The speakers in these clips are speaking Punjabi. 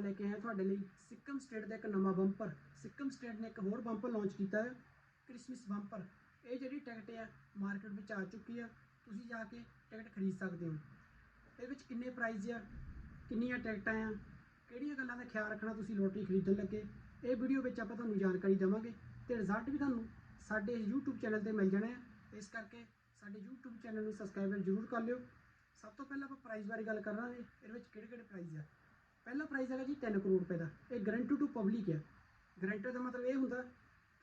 ਆਪਾਂ ਲੈ ਕੇ ਆਏ ਤੁਹਾਡੇ ਲਈ ਸਿੱਕਮ ਸਟੇਟ ਦਾ ਇੱਕ ਨਵਾਂ ਬੰਪਰ। ਸਿੱਕਮ ਸਟੇਟ ਨੇ ਇੱਕ ਹੋਰ ਬੰਪਰ ਲਾਂਚ ਕੀਤਾ ਹੈ, ਕ੍ਰਿਸਮਸ ਬੰਪਰ। ਇਹ ਜਿਹੜੀ ਟਿਕਟ ਹੈ ਮਾਰਕੀਟ ਵਿੱਚ ਆ ਚੁੱਕੀ ਆ। ਤੁਸੀਂ ਜਾ ਕੇ ਟਿਕਟ ਖਰੀਦ ਸਕਦੇ ਹੋ। ਇਹਦੇ ਵਿੱਚ ਕਿੰਨੇ ਪ੍ਰਾਈਜ਼ ਆ, ਕਿੰਨੀਆਂ ਟਿਕਟਾਂ ਆ, ਕਿਹੜੀਆਂ ਗੱਲਾਂ ਦਾ ਖਿਆਲ ਰੱਖਣਾ ਤੁਸੀਂ ਲੋਟਰੀ ਖਰੀਦਣ ਲੱਗੇ, ਇਹ ਵੀਡੀਓ ਵਿੱਚ ਆਪਾਂ ਤੁਹਾਨੂੰ ਜਾਣਕਾਰੀ ਦੇਵਾਂਗੇ। ਤੇ ਰਿਜ਼ਲਟ ਵੀ ਤੁਹਾਨੂੰ ਸਾਡੇ YouTube ਚੈਨਲ ਤੇ ਮਿਲ ਜਾਣਾ ਹੈ ਇਸ ਕਰਕੇ ਸਾਡੇ YouTube ਚੈਨਲ ਨੂੰ ਸਬਸਕ੍ਰਾਈਬਰ ਜ਼ਰੂਰ ਕਰ ਲਿਓ। ਸਭ ਤੋਂ ਪਹਿਲਾਂ ਆਪਾਂ ਪ੍ਰਾਈਜ਼ ਬਾਰੇ ਗੱਲ ਕਰਾਂਗੇ। ਇਹਦੇ ਵਿੱਚ ਕਿਹੜੇ ਕਿਹੜੇ ਪ੍ਰਾਈਜ਼ ਆ? ਪਹਿਲਾ ਪ੍ਰਾਈਜ਼ ਹੈਗਾ ਜੀ 3 ਕਰੋੜ ਰੁਪਏ ਦਾ। ਇਹ ਗਰੰਟੀ ਟੂ ਪਬਲਿਕ ਹੈ ਗਰੰਟਰ ਦਾ ਮਤਲਬ ਇਹ ਹੁੰਦਾ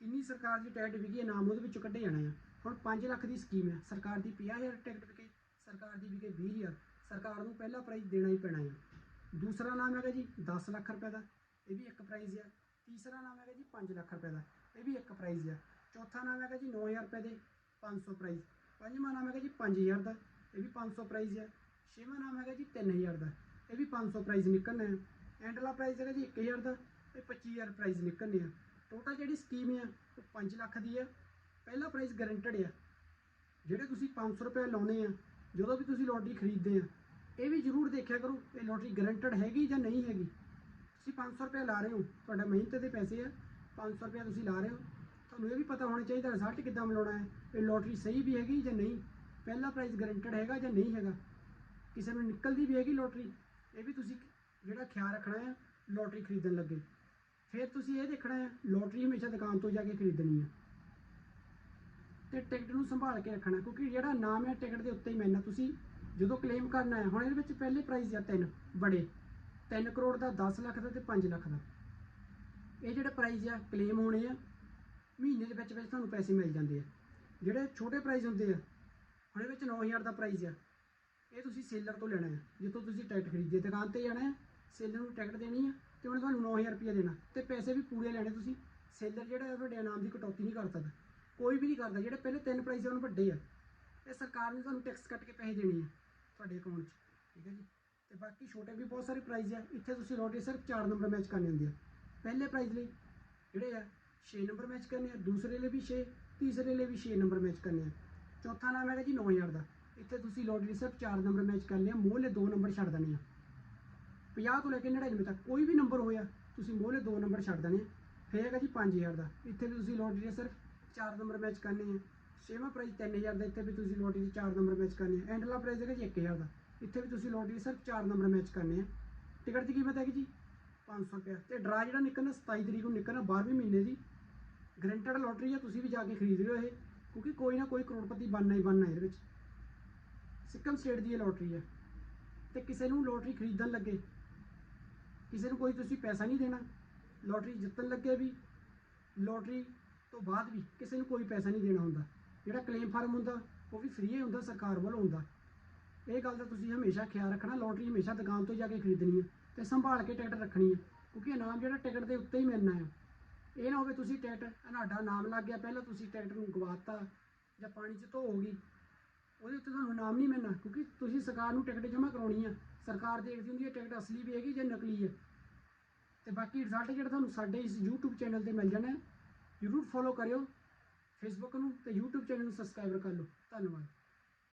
ਕਿੰਨੀ ਸਰਕਾਰ ਦੀ ਟਿਕਟ ਵਿਕੀ ਹੈ, ਨਾਮ ਉਹਦੇ ਵਿੱਚੋਂ ਕੱਢੇ ਜਾਣਾ ਆ। ਹੁਣ 5 ਲੱਖ ਦੀ ਸਕੀਮ ਹੈ ਸਰਕਾਰ ਦੀ 50000 ਟਿਕਟ ਵਿਕੇ, ਸਰਕਾਰ ਦੀ ਵਿਕੇ 20000 ਸਰਕਾਰ ਨੂੰ ਪਹਿਲਾ ਪ੍ਰਾਈਜ਼ ਦੇਣਾ ਹੀ ਪੈਣਾ ਹੈ ਦੂਸਰਾ ਨਾਮ ਹੈਗਾ ਜੀ 10 ਲੱਖ ਰੁਪਏ ਦਾ। ਇਹ ਵੀ ਇੱਕ ਪ੍ਰਾਈਜ਼ ਹੈ ਤੀਸਰਾ ਨਾਮ ਹੈਗਾ ਜੀ 5 ਲੱਖ ਰੁਪਏ ਦਾ। ਇਹ ਵੀ ਇੱਕ ਪ੍ਰਾਈਜ਼ ਹੈ ਚੌਥਾ ਨਾਮ ਹੈਗਾ ਜੀ 9000 ਰੁਪਏ ਦੇ 500 ਪ੍ਰਾਈਜ਼ ਪੰਜਵਾਂ ਨਾਮ ਹੈਗਾ ਜੀ 5000 ਦਾ। ਇਹ ਵੀ 500 ਪ੍ਰਾਈਜ਼ ਹੈ ਛੇਵਾਂ ਨਾਮ ਹੈਗਾ ਜੀ 3000 ਦਾ। ਇਹ ਵੀ 500 ਪ੍ਰਾਈਜ਼ ਨਿਕਲਣਾ ਹੈ ਐਂਡਲਾ ਪ੍ਰਾਈਜ਼ ਹੈਗਾ ਜੀ 1000 ਦਾ ਇਹ 25000 ਪ੍ਰਾਈਜ਼ ਨਿਕਲਣੇ ਆ। ਟੋਟਲ ਜਿਹੜੀ ਸਕੀਮ ਆ, ਉਹ 5 ਲੱਖ ਦੀ ਆ। ਪਹਿਲਾ ਪ੍ਰਾਈਜ਼ ਗਰੰਟਡ ਆ। ਜਿਹੜੇ ਤੁਸੀਂ 500 ਰੁਪਏ ਲਾਉਣੇ ਆ, ਜਦੋਂ ਵੀ ਤੁਸੀਂ ਲੋਟਰੀ ਖਰੀਦਦੇ ਆ, ਇਹ ਵੀ ਜ਼ਰੂਰ ਦੇਖਿਆ ਕਰੋ, ਇਹ ਲੋਟਰੀ ਗਰੰਟਡ ਹੈਗੀ ਜਾਂ ਨਹੀਂ ਹੈਗੀ। ਤੁਸੀਂ 500 ਰੁਪਏ ਲਾ ਰਹੇ ਹੋ, ਤੁਹਾਡਾ ਮਿਹਨਤ ਦੇ ਪੈਸੇ ਆ। 500 ਰੁਪਏ ਤੁਸੀਂ ਲਾ ਰਹੇ ਹੋ। ਤੁਹਾਨੂੰ ਇਹ ਵੀ ਪਤਾ ਹੋਣਾ ਚਾਹੀਦਾ ਰਿਜ਼ਲਟ ਕਿੱਦਾਂ ਮਿਲਾਉਣਾ ਹੈ, ਇਹ ਲੋਟਰੀ ਸਹੀ ਵੀ ਹੈਗੀ ਜਾਂ ਨਹੀਂ। ਪਹਿਲਾ ਪ੍ਰਾਈਜ਼ ਗਰੰਟਡ ਹੈਗਾ ਜਾਂ ਨਹੀਂ ਹੈਗਾ। ਕਿਸੇ ਨੂੰ ਨਿਕਲਦੀ ਵੀ ਹੈਗੀ ਲੋਟਰੀ ਇਹ ਵੀ ਤੁਸੀਂ ਜਿਹੜਾ ਖਿਆਲ ਰੱਖਣਾ ਹੈ ਲੋਟਰੀ ਖਰੀਦਣ ਲੱਗੇ। ਫਿਰ ਤੁਸੀਂ ਇਹ ਦੇਖਣਾ ਹੈ ਲੋਟਰੀ ਹਮੇਸ਼ਾ ਦੁਕਾਨ ਤੋਂ ਜਾ ਕੇ ਖਰੀਦਣੀ ਹੈ। ਤੇ ਟਿਕਟ ਨੂੰ ਸੰਭਾਲ ਕੇ ਰੱਖਣਾ, ਕਿਉਂਕਿ ਜਿਹੜਾ ਨਾਮ ਹੈ ਟਿਕਟ ਦੇ ਉੱਤੇ ਹੀ ਮਿਲਣਾ। ਤੁਸੀਂ ਜਦੋਂ ਕਲੇਮ ਕਰਨਾ ਹੈ, ਹੁਣ ਇਹਦੇ ਵਿੱਚ ਪਹਿਲੇ ਪ੍ਰਾਈਜ਼ ਆ ਤਿੰਨ, ਬੜੇ। 3 ਕਰੋੜ ਦਾ 10 ਲੱਖ ਦਾ ਤੇ 5 ਲੱਖ ਦਾ। ਇਹ ਜਿਹੜੇ ਪ੍ਰਾਈਜ਼ ਆ ਕਲੇਮ ਹੋਣੇ ਆ, ਮਹੀਨੇ ਦੇ ਵਿੱਚ ਵਿੱਚ ਤੁਹਾਨੂੰ ਪੈਸੇ ਮਿਲ ਜਾਂਦੇ ਆ। ਜਿਹੜੇ ਛੋਟੇ ਪ੍ਰਾਈਜ਼ ਹੁੰਦੇ ਆ, ਹੁਣ ਇਹਦੇ ਵਿੱਚ 9000 ਦਾ ਪ੍ਰਾਈਜ਼ ਆ। ਇਹ ਤੁਸੀਂ ਸੇਲਰ ਤੋਂ ਲੈਣਾ ਹੈ। ਜਿੱਥੋਂ ਤੁਸੀਂ ਟਿਕਟ ਖਰੀਦੀ ਦੁਕਾਨ ਤੇ ਜਾਣਾ ਹੈ, ਸੇਲਰ ਨੂੰ ਟਿਕਟ ਦੇਣੀ ਹੈ ਤੇ ਉਹਨੇ ਤੁਹਾਨੂੰ 9000 ਰੁਪਏ ਦੇਣਾ। ਤੇ ਪੈਸੇ ਵੀ ਪੂਰੇ ਲੈਣੇ ਤੁਸੀਂ। ਸੇਲਰ ਜਿਹੜਾ ਤੁਹਾਡੇ ਨਾਮ ਦੀ ਕਟੌਤੀ ਨਹੀਂ ਕਰ ਸਕਦਾ। ਕੋਈ ਵੀ ਨਹੀਂ ਕਰਦਾ। ਜਿਹੜੇ ਪਹਿਲੇ ਤਿੰਨ ਪ੍ਰਾਈਜ਼ ਆ, ਉਹਨਾਂ ਵੱਡੇ ਆ। ਇਹ ਸਰਕਾਰ ਨੇ ਤੁਹਾਨੂੰ ਟੈਕਸ ਕੱਟ ਕੇ ਪੈਸੇ ਦੇਣੇ ਆ ਤੁਹਾਡੇ ਅਕਾਊਂਟ 'ਚ। ਠੀਕ ਹੈ ਜੀ? ਤੇ ਬਾਕੀ ਛੋਟੇ ਵੀ ਬਹੁਤ ਸਾਰੇ ਪ੍ਰਾਈਜ਼ ਆ। ਇੱਥੇ ਤੁਸੀਂ ਲੋਟਰੀ ਸਿਰਫ 4 ਨੰਬਰ ਮੈਚ ਕਰਨੇ ਹੁੰਦੇ ਆ। ਪਹਿਲੇ ਪ੍ਰਾਈਜ਼ ਲਈ ਜਿਹੜੇ ਆ 6 ਨੰਬਰ ਮੈਚ ਕਰਨੇ ਆ। ਦੂਸਰੇ ਲਈ ਵੀ 6 ਤੀਸਰੇ ਲਈ ਵੀ 6 ਨੰਬਰ ਮੈਚ ਕਰਨੇ ਆ। ਚੌਥਾ ਨਾਮ ਹੈਗਾ ਜੀ 9000 ਦਾ। ਇੱਥੇ ਤੁਸੀਂ ਲੋਟਰੀ ਸਿਰਫ 4 ਨੰਬਰ ਮੈਚ ਕਰਨੇ ਆ ਮੋਹਲੇ 2 ਨੰਬਰ ਛੱਡ ਦੇਣੇ ਆ। 50 ਤੋਂ ਲੈ ਕੇ 99 ਤੱਕ ਕੋਈ ਵੀ ਨੰਬਰ ਹੋਇਆ, ਤੁਸੀਂ ਮੋਹਲੇ 2 ਨੰਬਰ ਛੱਡ ਦੇਣੇ ਆ। ਫਿਰ ਹੈਗਾ ਜੀ 5000 ਦਾ। ਇੱਥੇ ਵੀ ਤੁਸੀਂ ਲੋਟਰੀ ਦੇ ਸਿਰਫ 4 ਨੰਬਰ ਮੈਚ ਕਰਨੇ ਆ। ਛੇਵਾਂ ਪ੍ਰਾਈਜ਼ 3000 ਦਾ, ਇੱਥੇ ਵੀ ਤੁਸੀਂ ਲੋਟਰੀ ਦੇ 4 ਨੰਬਰ ਮੈਚ ਕਰਨੇ ਆ। ਐਂਡਲਾ ਪ੍ਰਾਈਜ਼ ਹੈਗਾ ਜੀ 1000 ਦਾ। ਇੱਥੇ ਵੀ ਤੁਸੀਂ ਲੋਟਰੀ ਸਿਰਫ 4 ਨੰਬਰ ਮੈਚ ਕਰਨੇ ਆ। ਟਿਕਟ ਦੀ ਕੀਮਤ ਹੈਗੀ ਜੀ 500 ਰੁਪਏ ਤੇ ਡਰਾ ਜਿਹੜਾ ਨਿਕਲਣਾ 27 ਤਰੀਕ ਨੂੰ ਨਿਕਲਣਾ 12ਵੇਂ ਮਹੀਨੇ ਦੀ ਗਰੰਟਡ ਲੋਟਰੀ ਆ, ਤੁਸੀਂ ਵੀ ਜਾ ਕੇ ਖਰੀਦ ਲਿਓ ਇਹ। ਕਿਉਂਕਿ ਕੋਈ ਨਾ ਕੋਈ ਕਰੋੜਪਤੀ ਬਣਨਾ ਹੀ ਬਣਨਾ ਇਹਦੇ ਵਿੱਚ। ਸਿੱਕਮ ਸਟੇਟ ਦੀ ਇਹ ਲੋਟਰੀ ਹੈ। ਤੇ ਕਿਸੇ ਨੂੰ ਲੋਟਰੀ ਖਰੀਦਣ ਲੱਗੇ, ਕਿਸੇ ਨੂੰ ਕੋਈ ਤੁਸੀਂ ਪੈਸਾ ਨਹੀਂ ਦੇਣਾ, ਲੋਟਰੀ ਜਿੱਤਣ ਲੱਗੇ ਵੀ, ਲੋਟਰੀ ਤੋਂ ਬਾਅਦ ਵੀ ਕਿਸੇ ਨੂੰ ਕੋਈ ਪੈਸਾ ਨਹੀਂ ਦੇਣਾ ਹੁੰਦਾ। ਜਿਹੜਾ ਕਲੇਮ ਫਾਰਮ ਹੁੰਦਾ, ਉਹ ਵੀ ਫ੍ਰੀ ਹੀ ਹੁੰਦਾ, ਸਰਕਾਰ ਵੱਲੋਂ ਹੁੰਦਾ। ਇਹ ਗੱਲ ਦਾ ਤੁਸੀਂ ਹਮੇਸ਼ਾ ਖਿਆਲ ਰੱਖਣਾ, ਲੋਟਰੀ ਹਮੇਸ਼ਾ ਦੁਕਾਨ ਤੋਂ ਜਾ ਕੇ ਖਰੀਦਣੀ ਹੈ ਤੇ ਸੰਭਾਲ ਕੇ ਟਿਕਟ ਰੱਖਣੀ ਹੈ, ਕਿਉਂਕਿ ਇਨਾਮ ਜਿਹੜਾ ਟਿਕਟ ਦੇ ਉੱਤੇ ਹੀ ਮਿਲਣਾ ਹੈ। ਇਹ ਨਾ ਹੋਵੇ ਤੁਸੀਂ ਟਿਕਟ ਤੁਹਾਡਾ ਨਾਮ ਲੱਗ ਗਿਆ, ਪਹਿਲਾਂ ਤੁਸੀਂ ਟਿਕਟ ਨੂੰ ਗਵਾਤਾ ਜਾਂ ਪਾਣੀ 'ਚ ਧੋ ਗਈ ਉਹਦੇ ਉੱਤੇ ਤੁਹਾਨੂੰ ਇਨਾਮ ਨਹੀਂ ਮਿਲਣਾ, ਕਿਉਂਕਿ ਤੁਸੀਂ ਸਰਕਾਰ ਨੂੰ ਟਿਕਟ ਜਮ੍ਹਾਂ ਕਰਾਉਣੀ ਆ। ਸਰਕਾਰ ਦੇਖਦੀ ਹੁੰਦੀ ਹੈ ਟਿਕਟ ਅਸਲੀ ਵੀ ਹੈਗੀ ਜਾਂ ਨਕਲੀ ਹੈ ਤੇ ਬਾਕੀ ਰਿਜ਼ਲਟ ਜਿਹੜਾ ਤੁਹਾਨੂੰ ਸਾਡੇ ਇਸ YouTube ਚੈਨਲ ਤੇ ਮਿਲ ਜਾਣਾ ਜਰੂਰ ਫੋਲੋ ਕਰਿਓ ਫੇਸਬੁੱਕ ਨੂੰ ਤੇ YouTube ਚੈਨਲ ਨੂੰ ਸਬਸਕ੍ਰਾਈਬ ਕਰ ਲਓ। ਧੰਨਵਾਦ।